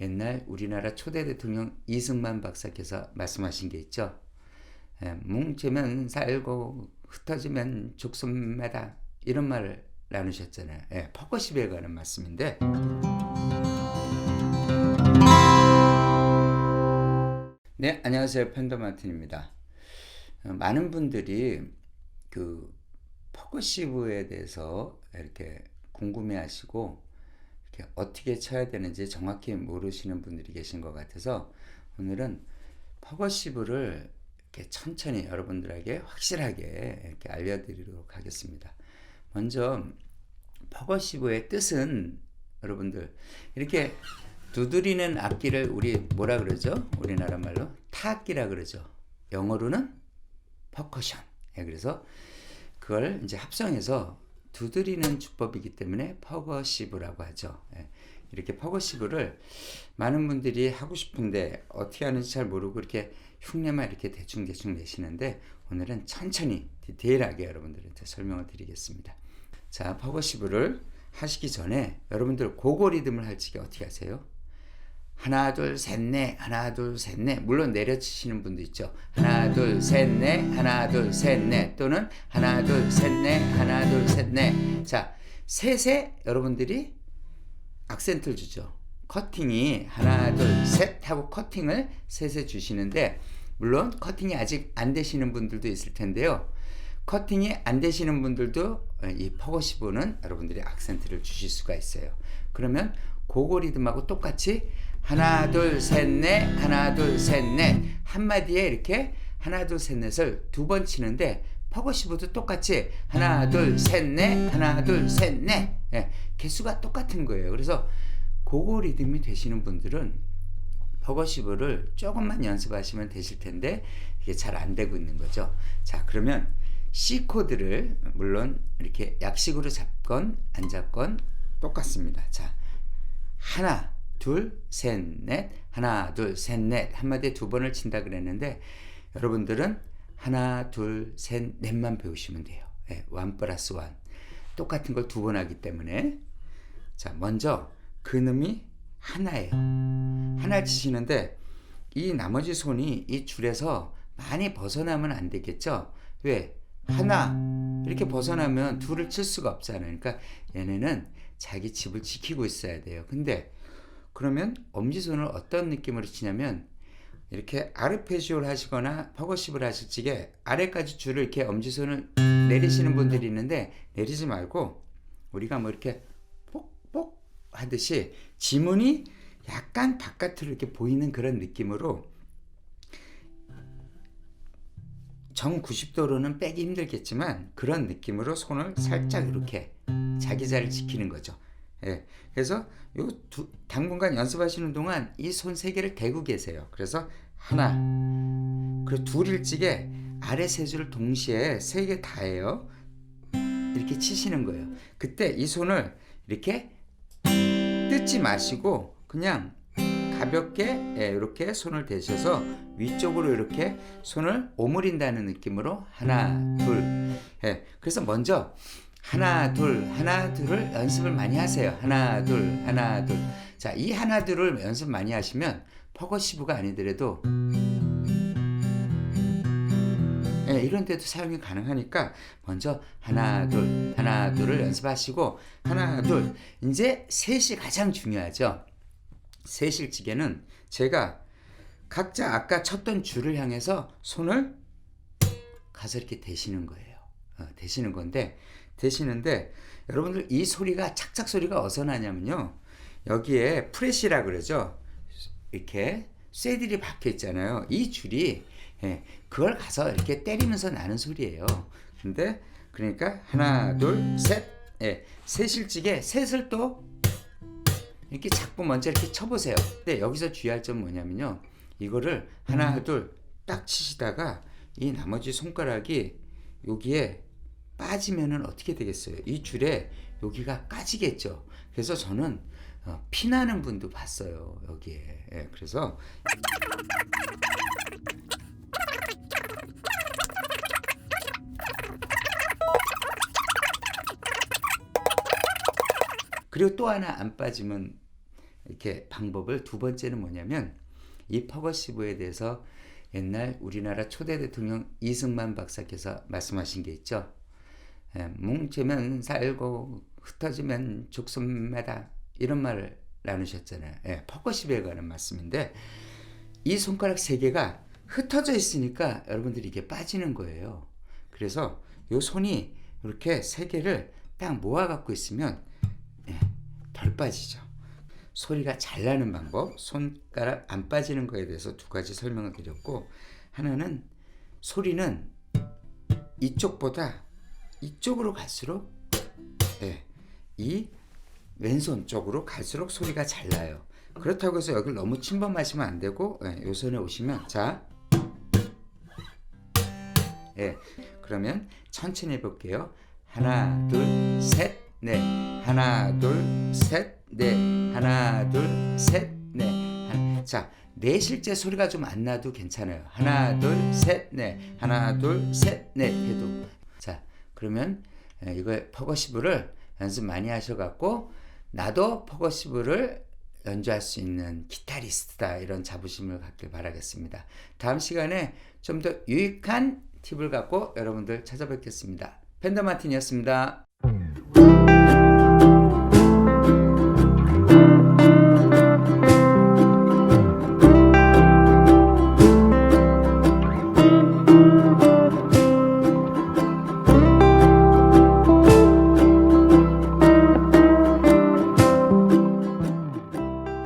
옛날 우리나라 초대 대통령 이승만 박사께서 말씀하신 게 있죠. 예, 뭉치면 살고 흩어지면 죽습니다. 이런 말을 나누셨잖아요. 예, 퍼거십에 관한 말씀인데 네, 안녕하세요. 펜더마틴입니다. 어, 많은 분들이 그 퍼거시브에 대해서 이렇게 궁금해 하시고 이렇게 어떻게 쳐야 되는지 정확히 모르시는 분들이 계신 것 같아서 오늘은 퍼거시브를 이렇게 천천히 여러분들에게 확실하게 이렇게 알려드리도록 하겠습니다. 먼저 퍼거시브의 뜻은 여러분들 이렇게 두드리는 악기를 우리 뭐라 그러죠? 우리나라 말로 타악기라 그러죠. 영어로는 퍼커션. 예, 그래서 그걸 이제 합성해서 두드리는 주법이기 때문에 퍼거시브라고 하죠. 예, 이렇게 퍼거시브를 많은 분들이 하고 싶은데 어떻게 하는지 잘 모르고 이렇게 흉내만 이렇게 대충 대충 내시는데 오늘은 천천히 디테일하게 여러분들한테 설명을 드리겠습니다. 자, 퍼거시브를 하시기 전에 여러분들 고고 리듬을 할 적에 어떻게 하세요? 하나 둘 셋 넷 하나 둘 셋 넷. 물론 내려치시는 분도 있죠. 하나 둘 셋 넷 하나 둘 셋 넷 또는 하나 둘 셋 넷 하나 둘 셋 넷. 자 셋에 여러분들이 악센트를 주죠. 커팅이 하나 둘 셋 하고 커팅을 셋에 주시는데 물론 커팅이 아직 안 되시는 분들도 있을 텐데요. 커팅이 안 되시는 분들도 이 퍼거시브는 여러분들이 악센트를 주실 수가 있어요. 그러면 고고 리듬하고 똑같이 하나 둘 셋 넷 하나 둘 셋 넷 한마디에 이렇게 하나 둘 셋 넷을 두 번 치는데 퍼거시브도 똑같이 하나 둘 셋 넷 하나 둘 셋 넷 예, 개수가 똑같은 거예요. 그래서 고고 리듬이 되시는 분들은 퍼거시브를 조금만 연습하시면 되실 텐데 이게 잘 안 되고 있는 거죠. 자 그러면 C 코드를 물론 이렇게 약식으로 잡건 안 잡건 똑같습니다. 자 하나 둘, 셋, 넷, 하나, 둘, 셋, 넷 한마디에 두 번을 친다 그랬는데 여러분들은 하나, 둘, 셋, 넷만 배우시면 돼요. 네, 원 플러스 원. 똑같은 걸 두 번 하기 때문에 자 먼저 근음이 하나예요. 하나 치시는데 이 나머지 손이 이 줄에서 많이 벗어나면 안 되겠죠? 왜? 하나 이렇게 벗어나면 둘을 칠 수가 없잖아요. 그러니까 얘네는 자기 집을 지키고 있어야 돼요. 근데 그러면 엄지손을 어떤 느낌으로 치냐면 이렇게 아르페지오를 하시거나 퍼거십을 하실 적에 아래까지 줄을 이렇게 엄지손을 내리시는 분들이 있는데 내리지 말고 우리가 뭐 이렇게 뽁뽁 하듯이 지문이 약간 바깥으로 이렇게 보이는 그런 느낌으로 정 90도로는 빼기 힘들겠지만 그런 느낌으로 손을 살짝 이렇게 자기 자리를 지키는 거죠. 예. 그래서 요 두, 당분간 연습하시는 동안 이 손 세 개를 대고 계세요. 그래서 하나, 그리고 둘 일찍에 아래 세 줄을 동시에 세 개 다해요. 이렇게 치시는 거예요. 그때 이 손을 이렇게 뜯지 마시고 그냥 가볍게 예, 이렇게 손을 대셔서 위쪽으로 이렇게 손을 오므린다는 느낌으로 하나, 둘. 예, 그래서 먼저 하나 둘 하나 둘을 연습을 많이 하세요. 하나 둘 하나 둘. 자, 이 하나 둘을 연습 많이 하시면 퍼거시브가 아니더라도 예, 이런 데도 사용이 가능하니까 먼저 하나 둘 하나 둘을 연습하시고 하나 둘 이제 셋이 가장 중요하죠. 셋일지게는 제가 각자 아까 쳤던 줄을 향해서 손을 가서 이렇게 대시는 거예요. 어, 대시는 건데 되시는데 여러분들 이 소리가 착착 소리가 어디서 나냐면요. 여기에 프레시라 그러죠. 이렇게 쇠들이 박혀 있잖아요. 이 줄이 예, 그걸 가서 이렇게 때리면서 나는 소리예요. 근데 그러니까 하나, 둘, 셋, 예, 셋일찍에 셋을 또 이렇게 자꾸 먼저 이렇게 쳐보세요. 근데 여기서 주의할 점은 뭐냐면요. 이거를 하나, 둘 딱 치시다가 이 나머지 손가락이 여기에 빠지면은 어떻게 되겠어요? 이 줄에 여기가 까지겠죠. 그래서 저는 어, 피나는 분도 봤어요 여기에. 예, 그래서 그리고 또 하나 안 빠지면 이렇게 방법을 두 번째는 뭐냐면 이 퍼거시브에 대해서 옛날 우리나라 초대 대통령 이승만 박사께서 말씀하신 게 있죠. 예, 뭉치면 살고 흩어지면 죽습니다. 이런 말을 나누셨잖아요. 예, 퍼거시브에 관한 말씀인데 이 손가락 세 개가 흩어져 있으니까 여러분들이 이게 빠지는 거예요. 그래서 요 손이 이렇게 세 개를 딱 모아 갖고 있으면 예, 덜 빠지죠. 소리가 잘 나는 방법, 손가락 안 빠지는 거에 대해서 두 가지 설명을 드렸고 하나는 소리는 이쪽보다 이쪽으로 갈수록 예, 이 왼손 쪽으로 갈수록 소리가 잘 나요. 그렇다고 해서 여기를 너무 침범하시면 안 되고 예, 요 손에 오시면 자 예, 그러면 천천히 해볼게요. 하나, 둘, 셋, 넷. 하나, 둘, 셋, 넷. 하나, 둘, 셋, 넷. 한- 자, 내 실제 소리가 좀 안 나도 괜찮아요. 하나, 둘, 셋, 넷. 하나, 둘, 셋, 넷 해도. 자, 그러면 예, 이거 퍼거시브를 연습 많이 하셔갖고 나도 퍼거시브를 연주할 수 있는 기타리스트다 이런 자부심을 갖길 바라겠습니다. 다음 시간에 좀 더 유익한 팁을 갖고 여러분들 찾아뵙겠습니다. 펜더 마틴이었습니다.